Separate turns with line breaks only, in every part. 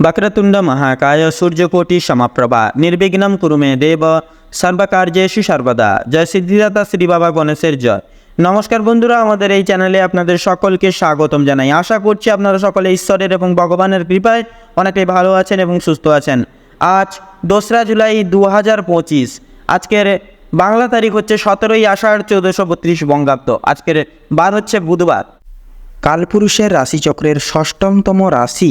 వక్రతుండ మహాకాయ సూర్యకోటి సమప్రభ নির্বিঘ্নম কুরু মে দেব সর্বকার্যেষু সর্বদা জয় সিদ্ধিদাতা শ্রী বাবা গণেশের জয় নমস্কার বন্ধুরা আমাদের এই চ্যানেলে আপনাদের সকলকে স্বাগতম জানাই আশা করছি আপনারা সকলে ঈশ্বরের এবং ভগবানের কৃপায় অনেকটাই ভালো আছেন এবং সুস্থ আছেন আজ দোসরা জুলাই দু হাজার পঁচিশ আজকের বাংলা তারিখ হচ্ছে সতেরোই আষাঢ় চৌদ্দশো বত্রিশ বঙ্গাব্দ আজকের বার হচ্ছে বুধবার কালপুরুষের রাশিচক্রের ষষ্ঠমতম রাশি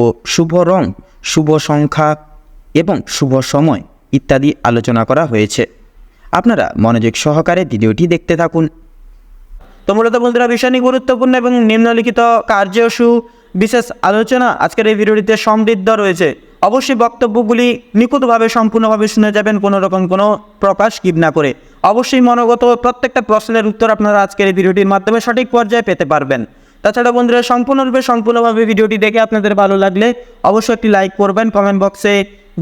ও শুভ রং, শুভ সংখ্যা এবং শুভ সময় ইত্যাদি আলোচনা করা হয়েছে। আপনারা মনোযোগ সহকারে ভিডিওটি দেখতে থাকুন। তো মূলত বন্ধুরা ভীষণই গুরুত্বপূর্ণ এবং নিম্নলিখিত কার্যসু বিশেষ আলোচনা আজকের এই ভিডিওটিতে সমৃদ্ধ রয়েছে। অবশ্যই বক্তব্যগুলি নিখুঁতভাবে সম্পূর্ণভাবে শুনে যাবেন, কোনো রকম কোনো প্রকাশ কিপ না করে। অবশ্যই মনোগত প্রত্যেকটা প্রশ্নের উত্তর আপনারা আজকের এই ভিডিওটির মাধ্যমে সঠিক পর্যায়ে পেতে পারবেন। তাছাড়া বন্ধুরা, সম্পূর্ণরূপে, সম্পূর্ণভাবে ভিডিওটি দেখে আপনাদের ভালো লাগলে অবশ্যই একটি লাইক করবেন। কমেন্ট বক্সে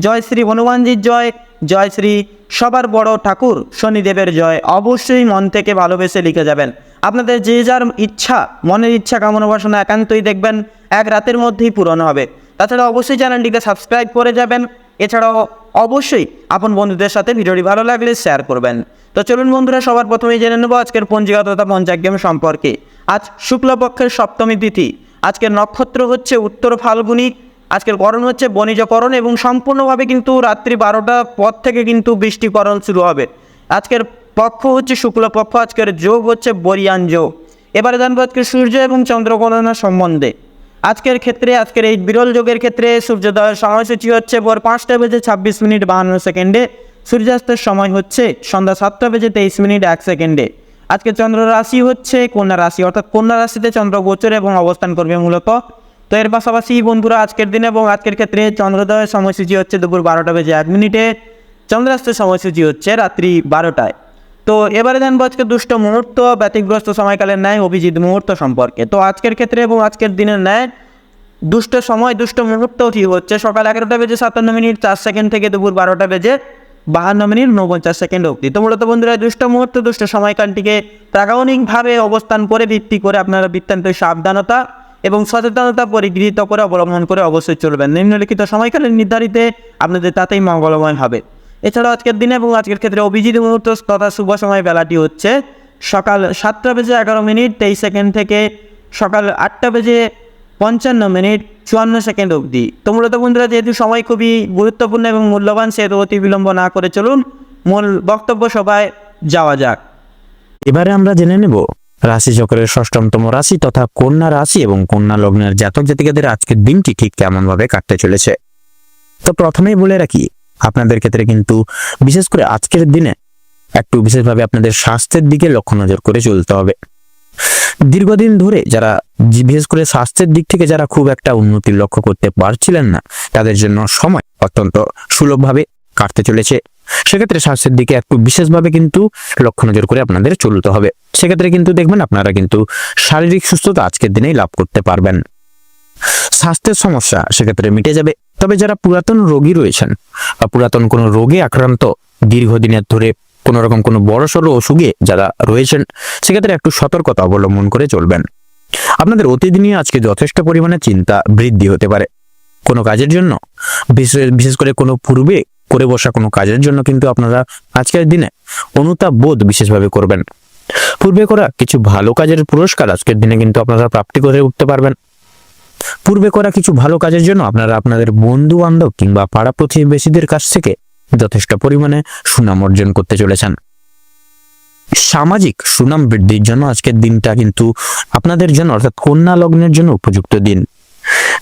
জয় শ্রী হনুমানজির জয় জয় শ্রী সবার বড় ঠাকুর, শনিদেবের জয় অবশ্যই মন থেকে ভালোবেসে লিখে যাবেন। আপনাদের যে যার ইচ্ছা, মনের ইচ্ছা, কামনা বাসনা একান্তই দেখবেন, এক রাতের মধ্যেই পূরণ হবে। তাছাড়া অবশ্যই চ্যানেলটিকে সাবস্ক্রাইব করে যাবেন। এছাড়াও অবশ্যই আপন বন্ধুদের সাথে ভিডিওটি ভালো লাগলে শেয়ার করবেন। তো চলুন বন্ধুরা, সবার প্রথমেই জেনে নেব আজকের পঞ্জিকা তথা পঞ্চাগ্রাম সম্পর্কে। আজ শুক্লপক্ষের সপ্তমী তিথি। আজকের নক্ষত্র হচ্ছে উত্তর ফাল্গুনি, আজকের করণ হচ্ছে বণিজকরণ এবং সম্পূর্ণভাবে কিন্তু রাত্রি বারোটার পর থেকে কিন্তু বৃষ্টিকরণ শুরু হবে। আজকের পক্ষ হচ্ছে শুক্লপক্ষ, আজকের যোগ হচ্ছে বরিয়ান যোগ। এবারে জানব আজকে সূর্য এবং চন্দ্রগণনা সম্বন্ধে। আজকের ক্ষেত্রে, আজকের এই বিরল যোগের ক্ষেত্রে সূর্যোদয়ের সময়সূচি হচ্ছে ভোর পাঁচটা বেজে ছাব্বিশ মিনিট বাহান্ন সেকেন্ডে। সূর্যাস্তের সময় হচ্ছে সন্ধ্যা সাতটা বেজে তেইশ মিনিট এক সেকেন্ডে। আজকে চন্দ্র রাশি হচ্ছে কন্যা রাশি, অর্থাৎ কন্যা রাশিতে চন্দ্র গোচর এবং অবস্থান করবে মূলত। তো এর পাশাপাশি বন্ধুরা, আজকের দিন এবং আজকের ক্ষেত্রে চন্দ্রোদয়ের সময়সূচি হচ্ছে দুপুর বারোটা বেজে এক মিনিটে। চন্দ্রাস্তের সময়সূচি হচ্ছে রাত্রি বারোটায়। তো এবারে জানব আজকে দুষ্ট মুহূর্ত, ব্যতিগ্রস্ত সময়কালের ন্যায়, অভিজিৎ মুহূর্ত সম্পর্কে। তো আজকের ক্ষেত্রে এবং আজকের দিনের ন্যায়, দুষ্ট সময়, দুষ্ট মুহূর্ত কি হচ্ছে সকাল এগারোটা বেজে সাতান্ন মিনিট, চার সেকেন্ড থেকে দুপুর বারোটা বেজে বাহান্ন মিনিট উনপঞ্চাশ সেকেন্ড অবধি। তো মূলত বন্ধুরা দুষ্ট মুহূর্ত, দুষ্ট সময়কালটিকে প্রাগণিকভাবে অবস্থান করে, ভিত্তি করে আপনারা বৃত্তান্ত সাবধানতা এবং সচেতনতা পরিগৃহীত করে, অবলম্বন করে অবশ্যই চলবেন। নিম্নলিখিত সময়কালের নির্ধারিত আপনাদের তাতেই মঙ্গলময় হবে। এছাড়াও আজকের দিনে এবং আজকের ক্ষেত্রে অভিজিৎ মুহূর্ত তথা শুভ সময় বেলাটি হচ্ছে সকাল সাতটা বেজে এগারো মিনিট, তেইশ সেকেন্ড থেকে সকাল আটটা বেজে পঞ্চান্ন মিনিট চুয়ান্ন সেকেন্ড অবধি। তো মূলত বন্ধুরা, যেহেতু সময় খুবই গুরুত্বপূর্ণ এবং মূল্যবান, সেহেতু অতি বিলম্ব না করে চলুন মূল বক্তব্য সভায় যাওয়া যাক।
এবারে আমরা জেনে নেব, রাশি চক্রের ষষ্ঠমতম রাশি তথা কন্যা রাশি এবং কন্যা লগ্নের জাতক জাতিকাদের আজকের দিনটি ঠিক কেমন ভাবে কাটতে চলেছে। তো প্রথমেই বলে রাখি, আপনাদের ক্ষেত্রে কিন্তু বিশেষ করে আজকের দিনে একটু বিশেষভাবে আপনাদের স্বাস্থ্যের দিকে লক্ষ্য নজর করে চলতে হবে। দীর্ঘদিন ধরে যারা বিশেষ করে স্বাস্থ্যের দিক থেকে যারা খুব একটা উন্নতির লক্ষ্য করতে পারছিলেন না, তাদের জন্য সময় অত্যন্ত সুলভভাবে কাটতে চলেছে। সেক্ষেত্রে স্বাস্থ্যের দিকে একটু বিশেষভাবে কিন্তু লক্ষ্য নজর করে আপনাদের চলতে হবে। সেক্ষেত্রে কিন্তু দেখবেন আপনারা কিন্তু শারীরিক সুস্থতা আজকের দিনেই লাভ করতে পারবেন। স্বাস্থ্যের সমস্যা সেক্ষেত্রে মিটে যাবে। তবে যারা পুরাতন রোগী রয়েছেন বা পুরাতন কোনো রোগে আক্রান্ত, দীর্ঘদিনের ধরে কোনো রকম কোনো বড়সড় অসুখে যারা রয়েছেন, সেক্ষেত্রে একটু সতর্কতা অবলম্বন করে চলবেন। আপনাদের অতিদিনই আজকে যথেষ্ট পরিমাণে চিন্তা বৃদ্ধি হতে পারে। কোনো কাজের জন্য, বিশেষ বিশেষ করে কোনো পূর্বে করে বসা কোনো কাজের জন্য কিন্তু আপনারা আজকের দিনে অনুতাপ বোধ বিশেষভাবে করবেন। পূর্বে করা কিছু ভালো কাজের পুরস্কার আজকের দিনে কিন্তু আপনারা প্রাপ্তি করে উঠতে পারবেন। পূর্বে করা কিছু ভালো কাজের জন্য আপনারা আপনাদের বন্ধু বান্ধব কিংবা পাড়া প্রতিবেশীদের কাছ থেকে যথেষ্ট পরিমাণে সুনাম অর্জন করতে চলেছেন। সামাজিক সুনাম বৃদ্ধির জন্য আজকের দিনটা কিন্তু আপনাদের জন্য, অর্থাৎ কন্যা লগ্নের জন্য উপযুক্ত দিন।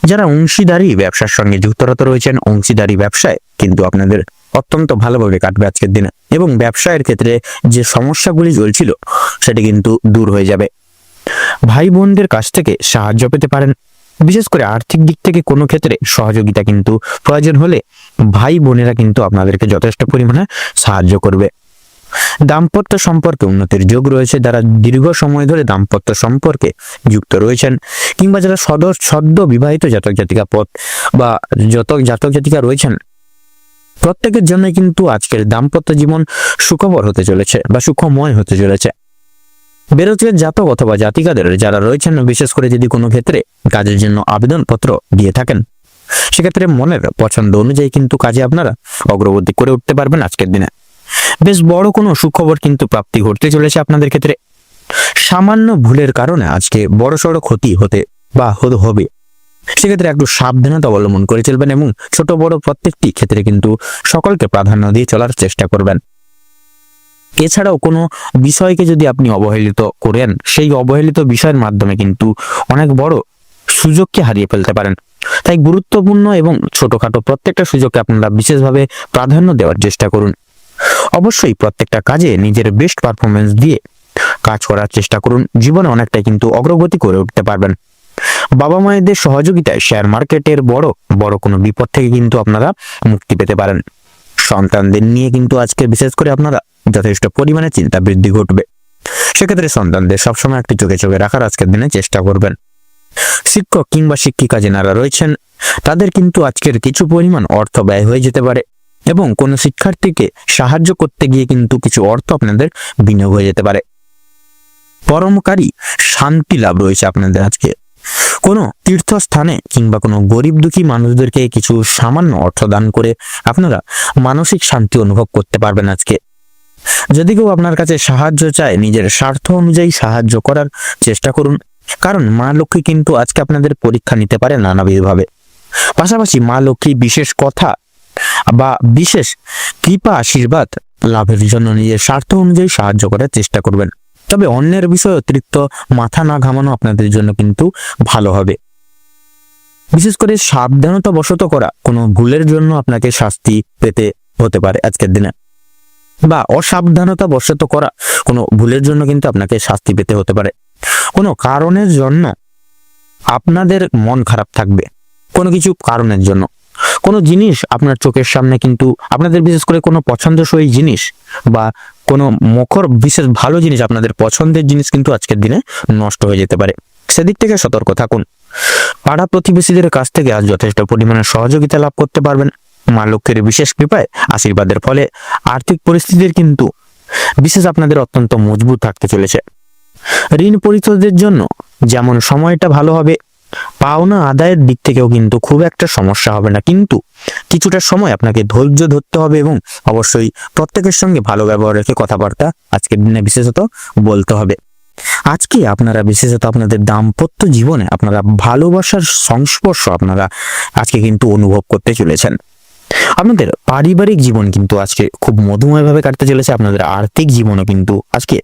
যারা অংশীদারি ব্যবসার সঙ্গে যুক্তরত রয়েছেন, অংশীদারি ব্যবসায় কিন্তু আপনাদের অত্যন্ত ভালোভাবে কাটবে আজকের দিনে এবং ব্যবসায়ের ক্ষেত্রে যে সমস্যাগুলি চলছিল, সেটি কিন্তু দূর হয়ে যাবে। ভাই বোনদের কাছ থেকে সাহায্য পেতে পারেন। বিশেষ করে আর্থিক দিক থেকে কোনো ক্ষেত্রে সহযোগিতা কিন্তু প্রয়োজন হলে ভাই বোনেরা কিন্তু আপনাদেরকে যথেষ্ট পরিমাণে সাহায্য করবে। দাম্পত্য সম্পর্কে উন্নতির যোগ রয়েছে, যারা দীর্ঘ সময় ধরে দাম্পত্য সম্পর্কে যুক্ত রয়েছেন, কিংবা যারা সদর, সদ্য বিবাহিত জাতক জাতিকা পথ বা যত জাতক জাতিকা রয়েছেন, প্রত্যেকের জন্য কিন্তু আজকের দাম্পত্য জীবন সুখবর হতে চলেছে বা সুখময় হতে চলেছে। বেরোজগার জাতক অথবা জাতিকাদের যারা রয়েছেন, বিশেষ করে যদি কোনো ক্ষেত্রে কাজের জন্য আবেদনপত্র দিয়ে থাকেন সেক্ষেত্রে মনের পছন্দ অনুযায়ী কিন্তু কাজে আপনারা অগ্রগতি করে উঠতে পারবেন আজকের দিনে। বেশ বড় কোনো সুখবর কিন্তু প্রাপ্তি ঘটতে চলেছে আপনাদের ক্ষেত্রে। সামান্য ভুলের কারণে আজকে বড় সড়ো ক্ষতি হতে বা হবে। সেক্ষেত্রে একটু সাবধানতা অবলম্বন করে চলবেন এবং ছোট বড় প্রত্যেকটি ক্ষেত্রে কিন্তু সকলকে প্রাধান্য দিয়ে চলার চেষ্টা করবেন। এছাড়াও কোনো বিষয়কে যদি আপনি অবহেলিত করেন, সেই অবহেলিত বিষয়ের মাধ্যমে কিন্তু অনেক বড় সুযোগকে হারিয়ে ফেলতে পারেন। তাই গুরুত্বপূর্ণ এবং ছোটখাটো প্রত্যেকটা সুযোগকে আপনারা বিশেষভাবে প্রাধান্য দেওয়ার চেষ্টা করুন। অবশ্যই প্রত্যেকটা কাজে নিজের বেস্ট পারফরমেন্স দিয়ে কাজ করার চেষ্টা করুন। জীবনে অনেকটাই কিন্তু অগ্রগতি করে উঠতে পারবেন। বাবা মায়েদের সহযোগিতায় শেয়ার মার্কেটের বড় বড় কোনো বিপদ থেকে কিন্তু আপনারা মুক্তি পেতে পারেন। সন্তানদের নিয়ে কিন্তু আজকে বিশেষ করে আপনারা যথেষ্ট পরিমাণে চিন্তা বৃদ্ধি ঘটবে। সেক্ষেত্রে সন্তানদের সবসময় একটি চোখে চোখে রাখার আজকের দিনে চেষ্টা করবেন। শিক্ষক কিংবা শিক্ষিকা যেনারা রয়েছেন, তাদের কিন্তু আজকের কিছু পরিমাণ অর্থ ব্যয় হয়ে যেতে পারে এবং কোনো শিক্ষার্থীকে সাহায্য করতে গিয়ে কিন্তু কিছু অর্থ আপনাদের বিনিয়োগ হয়ে যেতে পারে। পরমকারী শান্তি লাভ রয়েছে আপনাদের আজকে। কোনো তীর্থস্থানে কিংবা কোনো গরিব দুঃখী মানুষদেরকে কিছু সামান্য অর্থ দান করে আপনারা মানসিক শান্তি অনুভব করতে পারবেন আজকে। যদি কেউ আপনার কাছে সাহায্য চায়, নিজের স্বার্থ অনুযায়ী সাহায্য করার চেষ্টা করুন। কারণ মা লক্ষ্মী কিন্তু আজকে আপনাদের পরীক্ষা নিতে পারে নানাবিধভাবে। পাশাপাশি মা লক্ষ্মী বিশেষ কথা বা বিশেষ কৃপা, আশীর্বাদ লাভের জন্য নিজের স্বার্থ অনুযায়ী সাহায্য করার চেষ্টা করবেন। তবে অন্যের বিষয়ে অতিরিক্ত মাথা না ঘামানো আপনাদের জন্য কিন্তু ভালো হবে। বিশেষ করে সাবধানতা বশত করা কোনো ভুলের জন্য আপনাকে শাস্তি পেতে হতে পারে আজকের দিনে। বা অসাবধানতা বশত করা কোনো ভুলের জন্য কিন্তু আপনাকে শাস্তি পেতে হতে পারে। কোনো কারণের জন্য আপনাদের মন খারাপ থাকবে। কোনো কিছু কারণের জন্য। কোনো জিনিস আপনার চোখের সামনে কিন্তু আপনাদের বিশেষ করে কোনো পছন্দসই জিনিস বা কোনো মুখর বিশেষ ভালো জিনিস আপনাদের পছন্দের জিনিস কিন্তু আজকের দিনে নষ্ট হয়ে যেতে পারে। সেদিক থেকে সতর্ক থাকুন। পাড়া প্রতিবেশীদের কাছ থেকে আজ যথেষ্ট পরিমাণে সহযোগিতা লাভ করতে পারবেন। মা লক্ষ্মীর বিশেষ কৃপায়, আশীর্বাদের ফলে আর্থিক পরিস্থিতির কিন্তু বিশেষ আপনাদের অত্যন্ত মজবুত থাকতে চলেছে। ঋণ পরিশোধের জন্য যেমন সময়টা ভালো হবে, পাওনা আদায়ের দিক থেকেও কিন্তু খুব একটা সমস্যা হবে না। কিন্তু কিছুটা সময় আপনাকে ধৈর্য ধরতে হবে এবং অবশ্যই প্রত্যেকের সঙ্গে ভালো ব্যবহার রেখে কথাবার্তা আজকের দিনে বিশেষত বলতে হবে। আজকে আপনারা বিশেষত আপনাদের দাম্পত্য জীবনে আপনারা ভালোবাসার সংস্পর্শ আপনারা আজকে কিন্তু অনুভব করতে চলেছেন। আপনাদের পারিবারিক জীবন কিন্তু আজকে খুব মধুময়ভাবে কাটতে চলেছে, আপনাদের আর্থিক জীবনও কিন্তু আজকে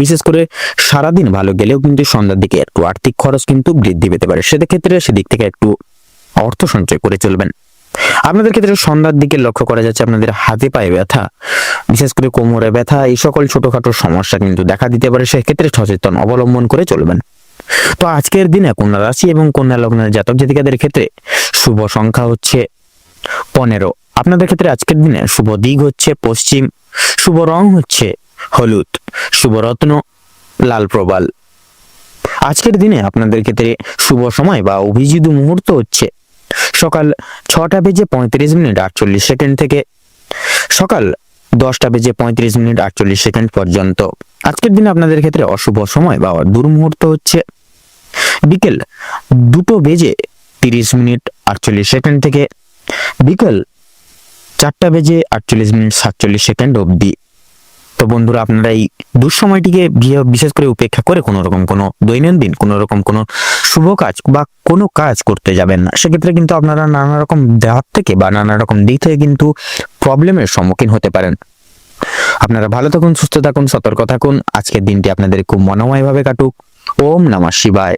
বিশেষ করে সারাদিন ভালো গেলেও কিন্তু সন্ধ্যার দিকে একটু আর্থিক খরচ কিন্তু বৃদ্ধি পেতে পারে। সেদিক ক্ষেত্রে সেদিক থেকে একটু অর্থ সঞ্চয় করে চলবেন। আপনাদের ক্ষেত্রে সন্ধ্যার দিকে লক্ষ্য করা যাচ্ছে আপনাদের হাতে পায়ে ব্যথা, বিশেষ করে কোমরে ব্যথা, এই সকল ছোটখাটো সমস্যা কিন্তু দেখা দিতে পারে। সেক্ষেত্রে সচেতন অবলম্বন করে চলবেন। তো আজকের দিনে কন্যা রাশি এবং কন্যা লগ্নের জাতক জাতিকাদের ক্ষেত্রে শুভ সংখ্যা হচ্ছে পনেরো। আপনাদের ক্ষেত্রে আজকের দিনে শুভ দিক হচ্ছে পশ্চিম, শুভ রং হচ্ছে হলুদ, শুভরত্ন, লাল প্রবাল। আজকের দিনে আপনাদের ক্ষেত্রে শুভ সময় বা অভিজিৎ মুহূর্ত হচ্ছে সকাল ছটা বেজে পঁয়ত্রিশ মিনিট আটচল্লিশ সেকেন্ড থেকে সকাল দশটা বেজে পঁয়ত্রিশ মিনিট আটচল্লিশ সেকেন্ড পর্যন্ত। আজকের দিনে আপনাদের ক্ষেত্রে অশুভ সময় বা দুর্মুহূর্ত হচ্ছে বিকেল দুটো বেজে তিরিশ মিনিট আটচল্লিশ সেকেন্ড থেকে বিকেল চারটা বেজে আটচল্লিশ মিনিট সাতচল্লিশ সেকেন্ড অবধি। তো বন্ধুরা, আপনারা এই দুঃসময়টিকে বিশেষ করে উপেক্ষা করে কোনো রকম কোনো দৈনন্দিন কোনো রকম কোনো শুভ কাজ বা কোনো কাজ করতে যাবেন না। সেক্ষেত্রে কিন্তু আপনারা নানা রকম দেহাত থেকে বা নানা রকম দিক থেকে কিন্তু প্রবলেমের সম্মুখীন হতে পারেন। আপনারা ভালো থাকুন, সুস্থ থাকুন, সতর্ক থাকুন। আজকের দিনটি আপনাদের খুব মনোময়ভাবে কাটুক। ওম নমঃ শিবায়।